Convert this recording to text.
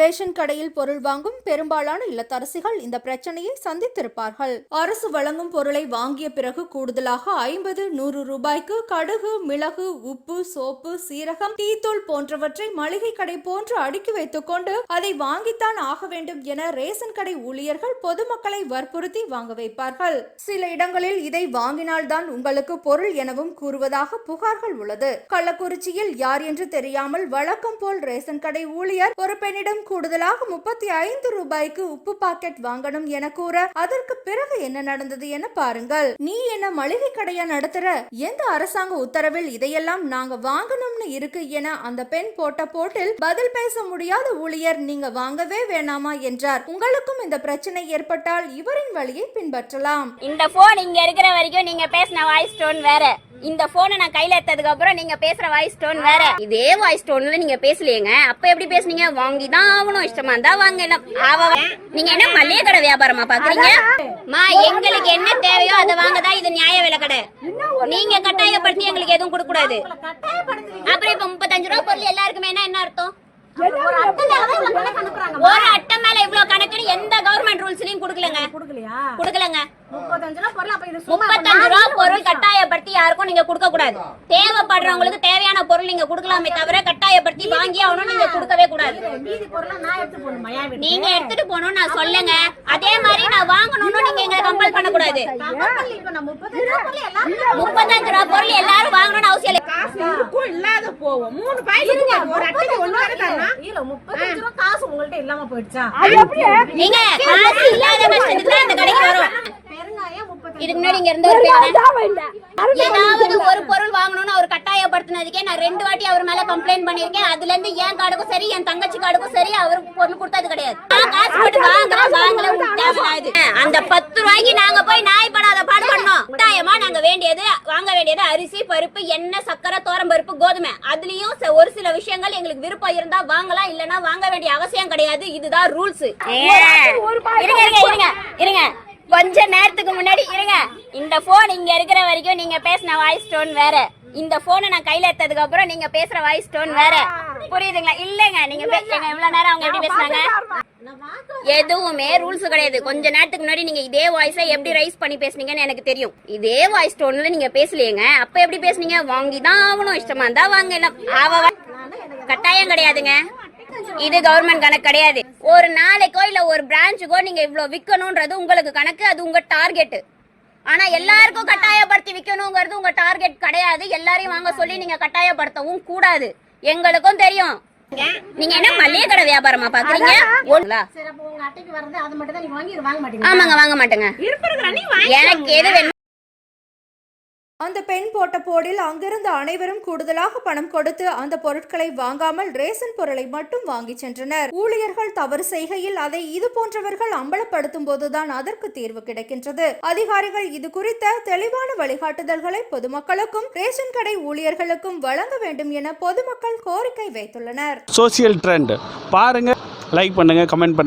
Ration கடையில் பொருள் வாங்கும் பெரும்பாலான இல்லத்தரசிகள் இந்த பிரச்சனையை சந்தித்திருப்பார்கள். அரசு வழங்கும் பொருளை வாங்கிய பிறகு கூடுதலாக ஐம்பது நூறு ரூபாய்க்கு கடுகு மிளகு உப்பு சோப்பு சீரகம் டீத்தூள் போன்றவற்றை மளிகை கடை போன்று அடுக்கி வைத்துக் கொண்டு அதை வாங்கித்தான் ஆக வேண்டும் என ரேஷன் கடை ஊழியர்கள் பொதுமக்களை வற்புறுத்தி வாங்க வைப்பார்கள். சில இடங்களில் இதை வாங்கினால்தான் உங்களுக்கு பொருள் எனவும் கூறுவதாக புகார்கள் உள்ளது. கள்ளக்குறிச்சியில் யார் என்று தெரியாமல் வழக்கம் போல் ரேஷன் கடை ஊழியர் ஒரு பெண்ணிடம் கூடுதலாக முப்பத்தி ஐந்து ரூபாய்க்கு உப்பு பாக்கெட் வாங்கணும் என கூற அதற்கு பிறகு என்ன நடந்தது என பாருங்கள். நீ என்ன மளிகை கடையா நடத்துற? எந்த அரசாங்க உத்தரவில் இதையெல்லாம் நாங்க வாங்கணும்னு இருக்கு என அந்த பெண் போட்ட போட்டில் பதில் பேச முடியாத ஊழியர் நீங்க வாங்கவே வேணாமா? என்றார். உங்களுக்கும் இந்த பிரச்சனை ஏற்பட்டால் இவரின் வழியை பின்பற்றலாம். இந்த போன் இங்க இருக்கிற வரைக்கும் நீங்க பேசின வாய்ஸ் டோன் வேற. இந்த போனை நான் கையில எடுத்ததுக்கு அப்புறம் நீங்க பேசுற வாய்ஸ் டோன் வேற. இதே வாய்ஸ் டோன்ல நீங்க பேசலையேங்க. அப்ப எப்படி பேசுனீங்க? வாங்கி தான் ஆகணும். இஷ்டமா இருந்தா வாங்க நீங்க என்ன மளிகை கடை வியாபாரமா பாக்குறீங்க? மா எங்களுக்கு என்ன தேவையோ அதை வாங்கதான் இது நியாய விலை கடை. நீங்க கட்டாயப்படுத்தி எங்களுக்கு எதுவும் கொடுக்க கூடாது அப்புறம் இப்ப முப்பத்தஞ்சு ரூபா பொருள் எல்லாருக்குமே என்ன அர்த்தம்? ஒரு அட்டை மேல இவ்வளவு கணக்குன்னு எந்த ரூல்ஸ்லயும் கொடுக்கலங்க. கொடுக்கலையா? கொடுக்கலங்க. முப்பத்தஞ்சு ரூபா பொருள் அப்ப இது சும்மா முப்பத்தஞ்சு ரூபா பொருள் கட்டாயப்படுத்தி யாருக்கும் நீங்க கொடுக்க கூடாது. தேவைப்படுறவங்களுக்கு தேவையான பொருள் நீங்க கொடுக்கலாமே தவிர கட்டாயப்படுத்தி வாங்கி ஆகணும் நீங்க கொடுக்கவே கூடாது? நீங்க எடுத்துட்டு போகணும் நான் சொல்லுங்க. அதே மாதிரி நான் வாங்கணும்னு நீங்க எங்களை கம்பல் பண்ண கூடாது முப்பத்தஞ்சு ரூபா பொருள் எல்லாரும் முப்பத்தஞ்சு இருக்கும் இல்லாத போவோம் மூணு பாய்ச்சி ஒரு அட்டைக்கு ஒண்ணு வரை தரணும் இல்ல முப்பத்தஞ்சு ரூபா காசு உங்கள்ட்ட இல்லாம போயிடுச்சா? நீங்க காசு இல்லாத கஷ்டத்துக்கு தான் அந்த கடைக்கு வரும். பெருங்காயம் முப்பத்தஞ்சு இதுக்கு முன்னாடி இங்க இருந்த ஒரு பேர் ஏதாவது ஒரு பொருள் வாங்கணும்னு அவர் கட்டாயப்படுத்தினதுக்கே நான் ரெண்டு வாட்டி அவர் மேல கம்ப்ளைண்ட் பண்ணிருக்கேன் அதுல இருந்து என் கார்டுக்கும் சரி என் தங்கச்சி கார்டுக்கும் சரி அவருக்கு பொருள் கொடுத்தது கிடையாது. நான் காசு போட்டு அந்த பத்து ரூபாய்க்கு நாங்க போய் நாய் படாத வேண்டியது வாங்க வேண்டியது அரிசி பருப்பு எண்ணெய் சக்கரை தோரம் பருப்பு கோதுமை. அதுலயும் ஒரு சில விஷயங்கள் எங்களுக்கு விருப்பம் இருந்தா வாங்கலாம் இல்லனா வாங்க வேண்டிய அவசியம் கிடையாது. இதுதான் ரூல்ஸ். இருங்க இருங்க இருங்க இருங்க. கொஞ்ச நேரத்துக்கு முன்னாடி இருங்க. இந்த போன் இங்க இருக்கிற வரைக்கும் நீங்க பேசின வாய்ஸ் டோன் வேற. இந்த போனை நான் கையில எடுத்ததுக்கு அப்புறம் நீங்க பேசுற வாய்ஸ் டோன் வேற. புரியுதுங்களா? இல்லங்க நீங்க இவ்வளவு நேரம் அவங்க எப்படி பேசுனாங்க? எதுவுமே ரூல்ஸ் கிடையாது. கொஞ்ச நேரத்துக்கு முன்னாடி நீங்க இதே வாய்ஸை எப்படி ரைஸ் பண்ணி பேசுனீங்கன்னு எனக்கு தெரியும். இதே வாய்ஸ் டோன்ல நீங்க பேசலையேங்க. அப்ப எப்படி பேசுனீங்க? வாங்கி தான் ஆகணும். இஷ்டமா இருந்தா வாங்க இல்ல கட்டாயம் கிடையாதுங்க. இது கவர்மெண்ட் கணக்கு கிடையாது. ஒரு நாளைக்கோ இல்ல ஒரு பிரான்ச்சுக்கோ நீங்க இவ்வளவு விக்கணும்ன்றது உங்களுக்கு கணக்கு. அது உங்க டார்கெட் ஆனா எல்லாருக்கும் கட்டாயப்படுத்தி விக்கணுங்கிறது உங்க டார்கெட் கிடையாது. எல்லாரையும் வாங்க சொல்லி நீங்க கட்டாயப்படுத்தவும் கூடாது. எங்களுக்கும் தெரியும். நீங்க என்ன மளிகை கடை வியாபாரமா பாக்குறீங்க? ஆமாங்க வாங்க மாட்டேங்க. எனக்கு எது வேணும் அந்த பெண் போட்ட போடில் அங்கிருந்த அனைவரும் கூடுதலாக பணம் கொடுத்து அந்த பொருட்களை வாங்காமல் ரேஷன் பொருளை மட்டும் வாங்கி சென்றனர். ஊழியர்கள் தவறு செய்கையில் அதை இது போன்றவர்கள் அம்பலப்படுத்தும் போதுதான் அதற்கு தீர்வு கிடைக்கின்றது. அதிகாரிகள் இது குறித்த தெளிவான வழிகாட்டுதல்களை பொதுமக்களுக்கும் ரேஷன் கடை ஊழியர்களுக்கும் வழங்க வேண்டும் என பொதுமக்கள் கோரிக்கை வைத்துள்ளனர். சோசியல் ட்ரெண்ட் பாருங்க லைக் பண்ணுங்க கமெண்ட் பண்ணுங்க.